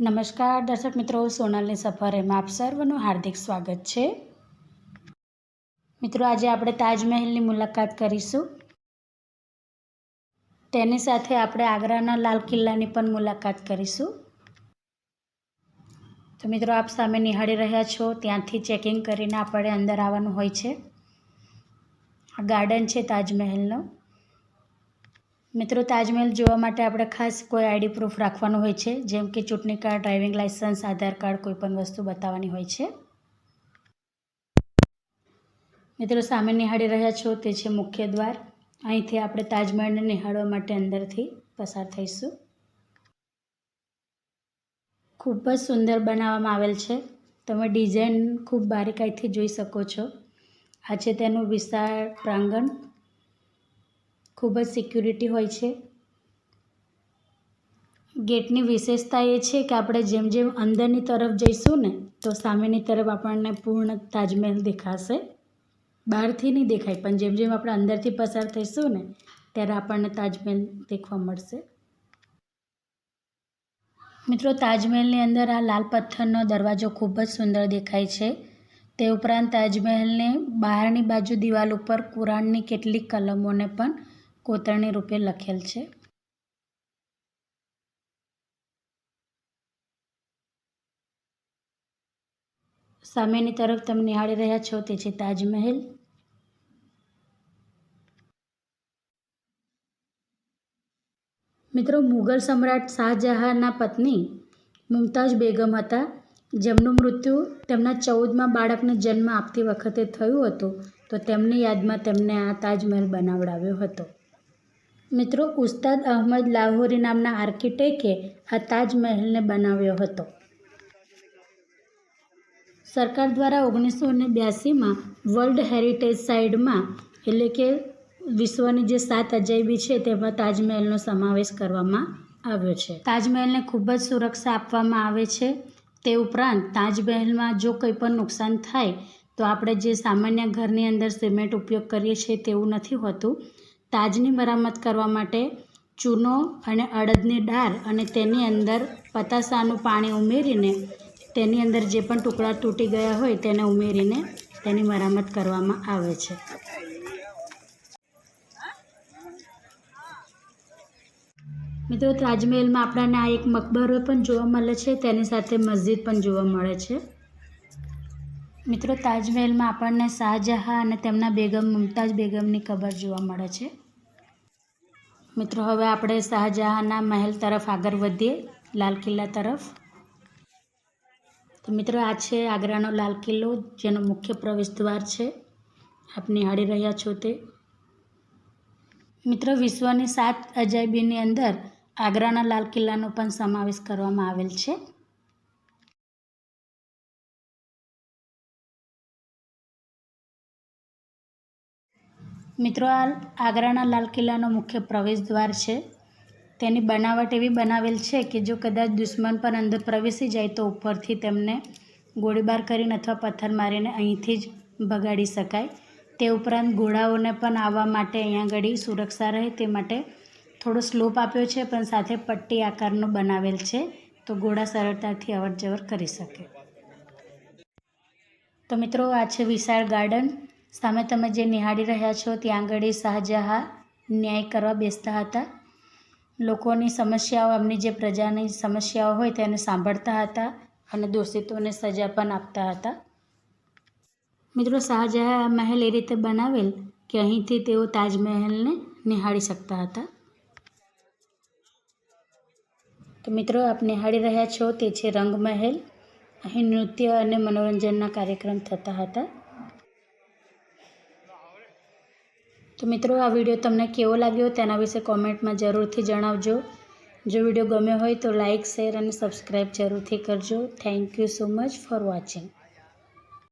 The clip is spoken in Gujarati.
નમસ્કાર, દર્શક મિત્રો, સોનલની સફરેમાં આપ સર્વનું હાર્દિક સ્વાગત છે. મિત્રો, આજે આપણે તાજમહેલની મુલાકાત કરીશું. તેની સાથે આપણે આગ્રાના લાલ કિલ્લાની પણ મુલાકાત કરીશું. તો મિત્રો, આપ સામે નિહાળી રહ્યા છો. ત્યાંથી ચેકિંગ કરીને આપણે અંદર આવવાનું હોય છે. ગાર્ડન છે તાજમહેલનો. મિત્રો, તાજમહેલ જોવા માટે આપણે ખાસ કોઈ આઈડી પ્રૂફ રાખવાનું હોય છે? જેમ કે ચૂંટણી card driving licence Aadhaar card, કોઈપણ વસ્તુ બતાવવાની હોય છે? મિત્રો, સામે નિહાળી રહ્યા છો, તે છે મુખ્ય દ્વાર. અહીંથી આપણે તાજમહેલને નિહાળવા માટે અંદરથી પસાર થઈશું. ખૂબ જ સુંદર બનાવવામાં આવેલ છે. તમે ડિઝાઇન ખૂબ બારીકાઈથી જોઈ શકો છો. આ છે તેનું વિશાળ પ્રાંગણ. ખૂબ જ સિક્યુરિટી હોય છે. ગેટની વિશેષતા એ છે કે આપણે જેમ જેમ અંદરની તરફ જઈશું ને, તો સામેની તરફ આપણને પૂર્ણ તાજમહેલ દેખાશે. બહારથી નહીં દેખાય, પણ જેમ જેમ આપણે અંદરથી પસાર થઈશું ને, ત્યારે આપણને તાજમહેલ દેખવા મળશે. મિત્રો, તાજમહેલની અંદર આ લાલ પથ્થરનો દરવાજો ખૂબ જ સુંદર દેખાય છે. તે ઉપરાંત તાજમહેલને બહારની બાજુ દિવાલ ઉપર કુરાનની કેટલીક કલમોને પણ કોતરણી રૂપે લખેલ છે. સામેની તરફ તમે નિહાળી રહ્યા છો તે છે તાજમહેલ. મિત્રો મુઘલ સમ્રાટ શાહજહાંના પત્ની મુમતાઝ બેગમ હતા. જેમનું મૃત્યુ તેમના ચૌદમાં બાળકને જન્મ આપતી વખતે થયું હતું, તો તેમની યાદમાં તેમને આ તાજમહેલ બનાવડાવ્યો હતો. મિત્રો, ઉસ્તાદ અહમદ લાહોરી નામના આર્કિટેક્ટે આ તાજમહેલને બનાવ્યો હતો. સરકાર દ્વારા ઓગણીસો ને બ્યાસીમાં વર્લ્ડ હેરિટેજ સાઇડમાં એટલે કે વિશ્વની જે સાત અજાયબી છે, તેમાં તાજમહેલનો સમાવેશ કરવામાં આવ્યો છે. તાજમહેલને ખૂબ જ સુરક્ષા આપવામાં આવે છે. તે ઉપરાંત તાજમહેલમાં જો કંઈ પણ નુકસાન થાય, તો આપણે જે સામાન્ય ઘરની અંદર સિમેન્ટ ઉપયોગ કરીએ છીએ તેવું નથી હોતું. તાજની મરામત કરવા માટે ચૂનો અને અડદની દાળ અને તેની અંદર પતાસાનું પાણી ઉમેરીને તેની અંદર જે પણ ટુકડા તૂટી ગયા હોય તેને ઉમેરીને તેની મરામત કરવામાં આવે છે. મિત્રો, તાજમહેલમાં આપણને આ એક મકબરો પણ જોવા મળે છે. તેની સાથે મસ્જિદ પણ જોવા મળે છે. મિત્રો, તાજમહેલમાં આપણને શાહજહાં અને તેમના બેગમ મુમતાજ બેગમની કબર જોવા મળે છે. મિત્રો, હવે આપણે શાહજહાંના મહેલ તરફ આગળ વધીએ, લાલ કિલ્લા તરફ. તો મિત્રો, આ છે આગ્રાનો લાલ કિલ્લો, જેનો મુખ્ય પ્રવેશ દ્વાર છે. આપ નિહાળી રહ્યા છો તે. મિત્રો, વિશ્વની સાત અજાયબીની અંદર આગ્રાના લાલ કિલ્લાનો પણ સમાવેશ કરવામાં આવેલ છે. મિત્રો, આ આગ્રાના લાલ કિલ્લાનો મુખ્ય પ્રવેશ દ્વાર છે. તેની બનાવટ એવી બનાવેલ છે કે જો કદાચ દુશ્મન પર અંદર પ્રવેશી જાય તો ઉપરથી તેમને ગોળીબાર કરીને અથવા પથ્થર મારીને અહીંથી જ ભગાડી શકાય. તે ઉપરાંત ઘોડાઓને પણ આવવા માટે અહીંયા આગળ સુરક્ષા રહે તે માટે થોડો સ્લોપ આપ્યો છે, પણ સાથે પટ્ટી આકારનો બનાવેલ છે તો ઘોડા સરળતાથી અવર જવર કરી શકે. તો મિત્રો, આ છે વિશાળ ગાર્ડન. સામે તમે જે નિહાળી રહ્યા છો, ત્યાં આગળ શાહજહાં ન્યાય કરવા બેસતા હતા. લોકોની સમસ્યાઓ, એમની જે પ્રજાની સમસ્યાઓ હોય તેને સાંભળતા હતા અને દોષિતોને સજા પણ આપતા હતા. મિત્રો, શાહજહાં મહેલ એ રીતે બનાવેલ કે અહીંથી તેઓ તાજમહેલને નિહાળી શકતા હતા. તો મિત્રો, આપ નિહાળી રહ્યા છો તે છે રંગમહેલ. અહીં નૃત્ય અને મનોરંજનના કાર્યક્રમ થતા હતા. તો મિત્રો, આ વીડિયો તમને કેવો લાગ્યો તેના વિશે કોમેન્ટમાં જરૂરથી જણાવજો. જો વીડિયો ગમ્યો હોય તો લાઇક શેર અને સબસ્ક્રાઈબ જરૂરથી કરજો. Thank you so much for watching